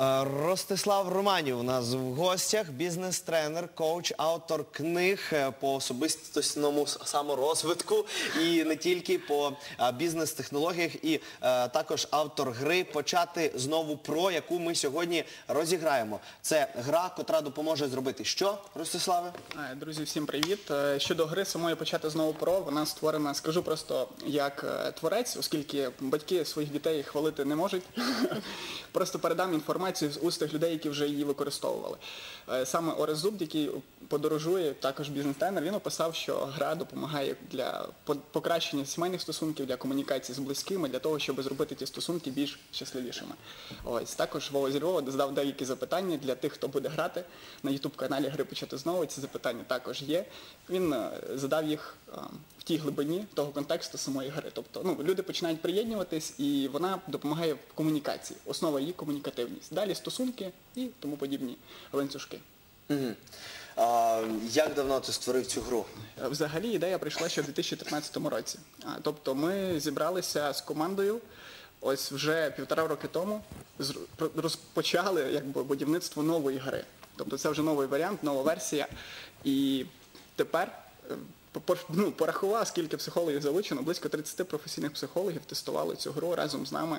Е, Ростислав Романів у нас в гостях, бізнес-тренер, коуч, автор книг е, по особистісному саморозвитку і не тільки по е, бізнес-технологіях, і також автор гри Почати знову про, яку ми сьогодні розіграємо. Це гра, котра допоможе зробити що, Ростиславе? Друзі, всім привіт. Щодо гри самої почати знову про, вона створена, скажу просто як творець, оскільки батьки своїх дітей хвалити не можуть. Просто передам інформацію з уст тих людей, які вже її використовували. Е, Саме Орес Зуб, який подорожує, також бізнес-тренер, він описав, що гра допомагає для покращення сімейних стосунків, для комунікації з близькими, для того, щоб зробити ті стосунки більш щасливішими. Ось також Вова зі Львова задав деякі запитання для тих, хто буде грати на ютуб-каналі Гри почати знову. Ці запитання також є. Він е, задав їх е, в тій глибині того контексту самої гри. Тобто ну, люди починають приєднуватись, і вона допомагає в комунікації. Основа її комунікативність. Далі стосунки і тому подібні ланцюжки. Мгм. А, як давно ти створив цю гру? Е, Взагалі ідея прийшла ще в 2013 році. А, Тобто ми зібралися з командою ось вже півтора роки тому, розпочали якби, будівництво нової гри. Тобто це вже новий варіант, нова версія. І тепер е, ну, порахував, скільки психологів залучено, близько 30 професійних психологів тестували цю гру разом з нами.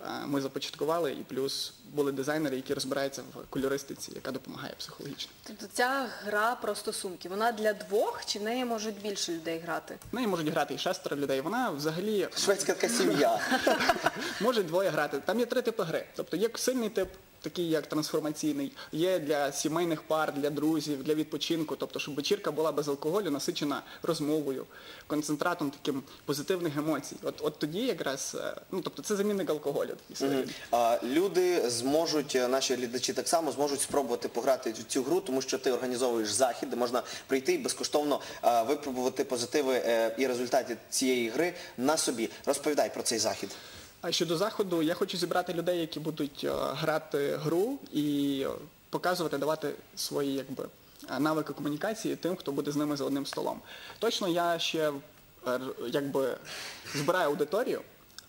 Е, Ми започаткували, і плюс були дизайнери, які розбираються в кольористиці, яка допомагає психологічно. Тобто ця гра про стосунки, вона для двох чи в неї можуть більше людей грати? В неї можуть грати і шестеро людей. Вона взагалі Шведська така сім'я. може двоє грати. Там є три типи гри. Тобто є сильний тип, такий як трансформаційний, є для сімейних пар, для друзів, для відпочинку. Тобто, щоб вечірка була без алкоголю, насичена розмовою, концентратом таким позитивних емоцій. От, от тоді якраз, е, ну тобто це замінник алкоголю. своєрідний. А, Люди зможуть, е, наші глядачі так само зможуть спробувати пограти цю- цю гру, тому що ти організовуєш захід, де можна прийти і безкоштовно е, випробувати позитиви і результати цієї гри на собі. Розповідай про цей захід. А щодо заходу, я хочу зібрати людей, які будуть е, грати гру і е, показувати, давати свої якби, е, навики комунікації тим, хто буде з ними за одним столом. Точно я ще якби, збираю аудиторію.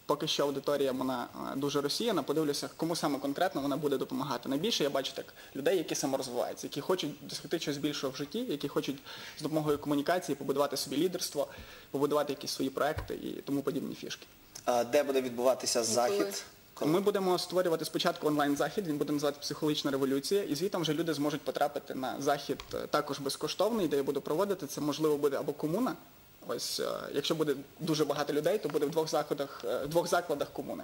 Поки що аудиторія вона дуже розсіяна, подивлюся, кому саме конкретно вона буде допомагати. Найбільше я бачу так людей, які саморозвиваються, які хочуть досягти чогось більшого в житті, які хочуть з допомогою комунікації побудувати собі лідерство, побудувати якісь свої проекти і тому подібні фішки. А, Де буде відбуватися захід? Коли? Ми будемо створювати спочатку онлайн-захід, він буде називати Психологічна революція, і звітом вже люди зможуть потрапити на захід е, також безкоштовний, де я буду проводити. Це можливо буде або комуна. Ось, е, якщо буде дуже багато людей, то буде в двох заходах, е, в двох закладах комуни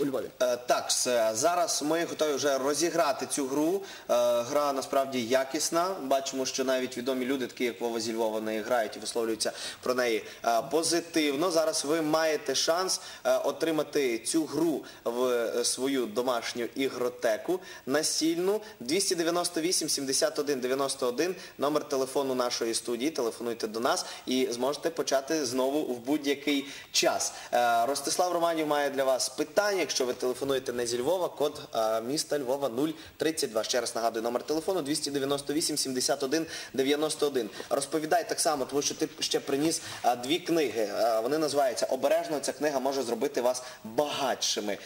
у Львові. Е, Так, зараз ми готові вже розіграти цю гру. Гра насправді якісна. Бачимо, що навіть відомі люди, такі як Вова зі Львова, в неї грають і висловлюються про неї позитивно. Зараз ви маєте шанс отримати цю гру в свою домашню ігротеку настільну 298 71 91, номер телефону нашої студії. Телефонуйте до нас і зможете почати знову в будь-який час. Е, Ростислав Романів має для вас питання. Якщо ви телефонуєте не зі Львова, код е, міста Львова 032. Ще раз нагадую, номер телефону 298 71 91. Розповідай так само, тому що ти ще приніс е, дві книги. Вони називаються Обережно. Ця книга може зробити вас багатшими.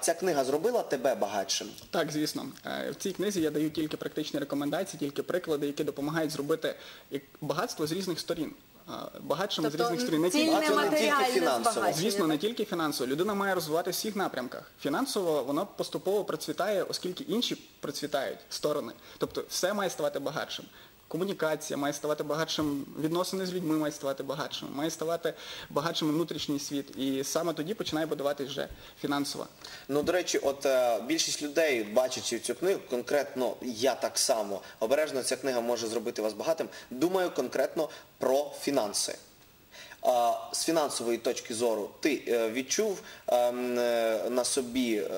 Ця книга зробила тебе багатшим. Так, звісно. В цій книзі я даю тільки практичні рекомендації, тільки приклади, які допомагають зробити багатство з різних сторін. Багатшими з Тобто різних сторін. Не цільне тільки- не тільки матеріальне фінансово. збагачення. Звісно, не так? тільки фінансово. Людина має розвивати в всіх напрямках. Фінансово воно поступово процвітає, оскільки інші процвітають сторони. Тобто все має ставати багатшим. Комунікація має ставати багатшим, відносини з людьми мають ставати багатшими, має ставати багатшим внутрішній світ. І саме тоді починає будуватись вже фінансово. Ну, до речі, от е, більшість людей, бачачи цю книгу, конкретно я так само, обережно ця книга може зробити вас багатим, думаю конкретно про фінанси. З фінансової точки зору ти е, відчув ем, е, на собі е,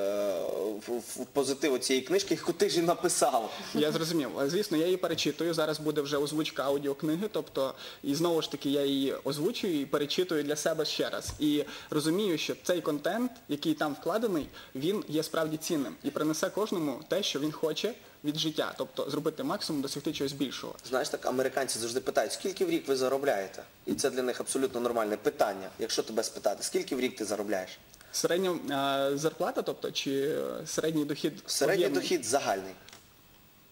в- в- позитив цієї книжки, яку ти ж і написав. Я зрозумів. Звісно, я її перечитую. Зараз буде вже озвучка аудіокниги, тобто і знову ж таки я її озвучую і перечитую для себе ще раз. І розумію, що цей контент, який там вкладений, він є справді цінним і принесе кожному те, що він хоче від життя, тобто зробити максимум, досягти чогось більшого. Знаєш, так американці завжди питають, скільки в рік ви заробляєте? І це для них абсолютно нормальне питання. Якщо тебе спитати, скільки в рік ти заробляєш? Середня а, зарплата, тобто, чи е, середній дохід? Середній об'ємний? дохід загальний.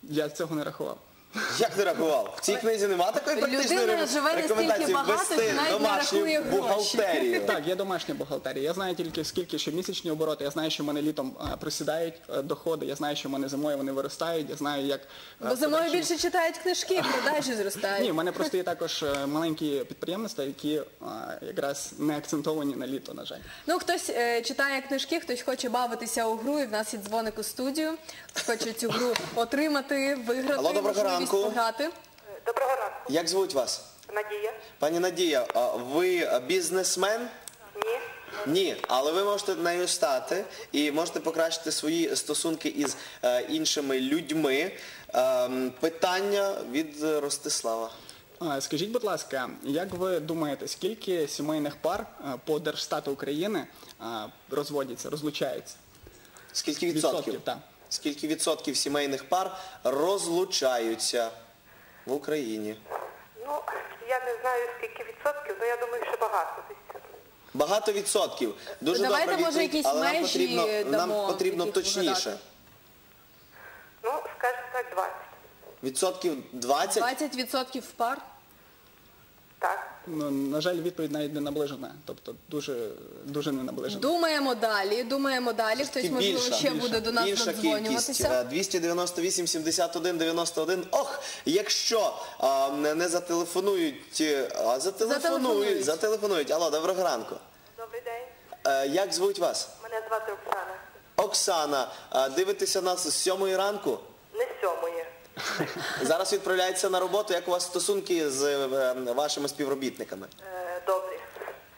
Я цього не рахував. Як ти рахував? В цій книзі нема такої практичної Людина живе настільки рекомендації багато, що ввести навіть не домашню рахує гроші. бухгалтерію. Так, є домашня бухгалтерія. Я знаю тільки скільки щомісячні обороти. Я знаю, що в мене літом е, просідають е, доходи. Я знаю, що в мене зимою вони виростають. Я знаю, як е, Бо зимою більше читають книжки, продажі Ні, в мене просто є також е, маленькі підприємства, які е, якраз не акцентовані на літо, на жаль. Ну, хтось е, читає книжки, хтось хоче бавитися у гру, і в нас є дзвоник у студію. Хоче цю гру отримати, виграти, Алло, доброго можливість ранку. пограти. Доброго ранку, Як звуть вас? Надія. Пані Надія, а ви бізнесмен? Ні. Ні, але ви можете нею стати і можете покращити свої стосунки із е, іншими людьми. Ем, питання від е, Ростислава. А, Скажіть, будь ласка, як ви думаєте, скільки сімейних пар е, по Держстату України е, розводяться, розлучаються? Скільки відсотків? Відсотків, так. Скільки відсотків сімейних пар розлучаються в Україні? Ну, я не знаю скільки відсотків, але я думаю, що багато десь. Багато відсотків. Дуже Давайте, добра може, відповідь, якісь але нам межі потрібно, нам потрібно точніше. вгадати. Ну, скажімо так, 20. Відсотків 20? 20% пар. Ну, на жаль, відповідь навіть не наближена, тобто дуже, дуже не наближена. Думаємо далі, думаємо далі. Хтось, можливо, більша, ще більша. буде до нас додзвонюватися. е, 298 71 91. Ох, якщо а, не не зателефонують, е, а зателефонують, Зателефонують. зателефонують. Алло, доброго ранку. Добрий день. Е, як звуть вас? Мене звати Оксана. Оксана, а, дивитеся нас з сьомої ранку. Не сьомої. Зараз відправляється на роботу. Як у вас стосунки з е, вашими співробітниками? Е, добрі.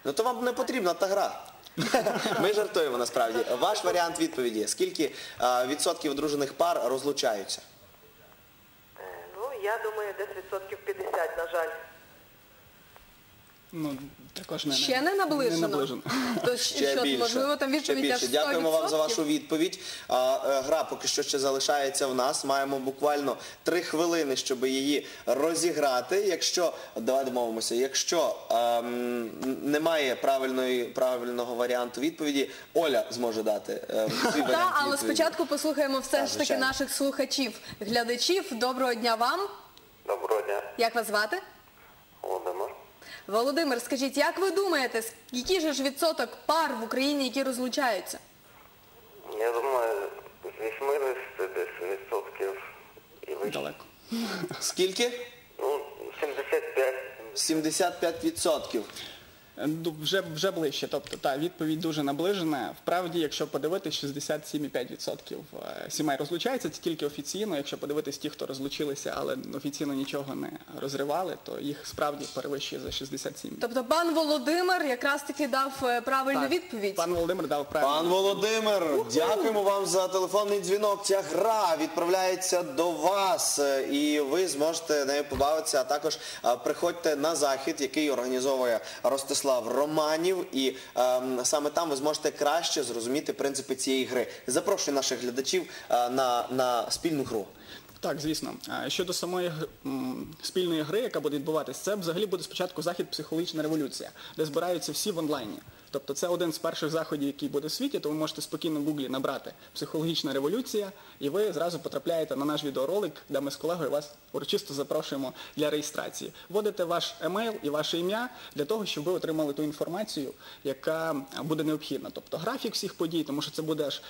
Ну то вам не потрібна та гра. Ми жартуємо насправді. Ваш варіант відповіді. Скільки а, відсотків одружених пар розлучаються? Е, ну, я думаю, десь відсотків 50, на жаль. Ну, також не, Ще не наближено. Не наближено. То Ще що, більше. можливо, там ще відповідь аж більше. 100%. Дякуємо вам за вашу відповідь. А, е, гра поки що ще залишається в нас. Маємо буквально три хвилини, щоб її розіграти. Якщо давай домовимося, якщо ем, немає правильної правильного варіанту відповіді, Оля зможе дати е, свій варіант Так, але відповіді. спочатку послухаємо все Так, ж таки звичайно. наших слухачів, глядачів. Доброго дня вам. Доброго дня, Як вас звати? Володимир. Володимир, скажіть, як ви думаєте, який же ж відсоток пар в Україні, які розлучаються? Я думаю, з 80 десь відсотків і вище. Далеко. Скільки? Ну, 75. 75 відсотків. Ну, Вже, вже ближче. Тобто, та, відповідь дуже наближена. Вправді, якщо подивитись, 67,5% е, сімей розлучається, це тільки офіційно. Якщо подивитись ті, хто розлучилися, але офіційно нічого не розривали, то їх справді перевищує за 67%. Тобто пан Володимир якраз таки дав е, правильну Так, відповідь. Пан Володимир дав правильну. Пан Володимир, дякуємо вам за телефонний дзвінок. Ця гра відправляється до вас, е, і ви зможете нею побавитися. А також е, приходьте на захід, який організовує Ростислав Романів. І ем, саме там ви зможете краще зрозуміти принципи цієї гри. Запрошую наших глядачів е, на, на спільну гру. Так, звісно. Щодо самої спільної гри, яка буде відбуватись, це взагалі буде спочатку захід психологічна революція, де збираються всі в онлайні. Тобто це один з перших заходів, який буде в світі, то ви можете спокійно в гуглі набрати психологічна революція, і ви зразу потрапляєте на наш відеоролик, де ми з колегою вас урочисто запрошуємо для реєстрації. Вводите ваш емейл і ваше ім'я для того, щоб ви отримали ту інформацію, яка буде необхідна. Тобто графік всіх подій, тому що це буде аж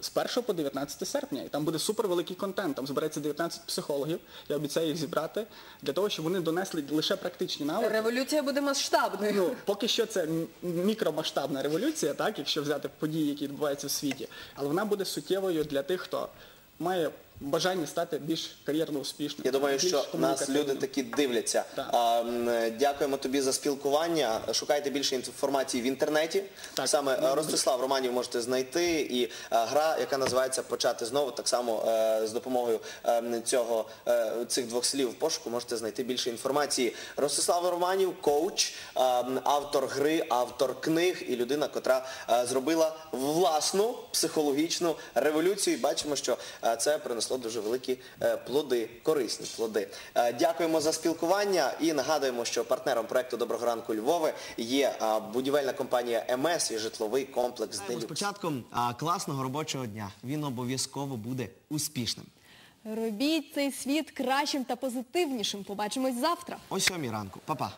з 1 по 19 серпня. І там буде супервеликий контент. Там збереться 19 психологів. Я обіцяю їх зібрати для того, щоб вони донесли лише практичні навики. Революція буде масштабною. Ну, поки що це мікромасштабна революція, так, якщо взяти події, які відбуваються в світі, але вона буде суттєвою для тих, хто має бажання стати більш кар'єрно успішним. Я думаю, більш що нас люди такі дивляться. Так. А, м, дякуємо тобі за спілкування. Шукайте більше інформації в інтернеті. Так. Саме е, Ростислав Романів можете знайти. І е, гра, яка називається Почати знову, так само е, з допомогою е, цього е, цих двох слів в пошуку можете знайти більше інформації. Ростислав Романів, коуч, е, автор гри, автор книг і людина, котра е, зробила власну психологічну революцію. І бачимо, що е, це принесло. Принесло дуже великі е, плоди, корисні плоди. Е, Дякуємо за спілкування і нагадуємо, що партнером проекту Доброго ранку Львове є будівельна компанія МС і житловий комплекс З Делюкс. початком а, класного робочого дня. Він обов'язково буде успішним. Робіть цей світ кращим та позитивнішим. Побачимось завтра. О сьомій ранку. Па-па.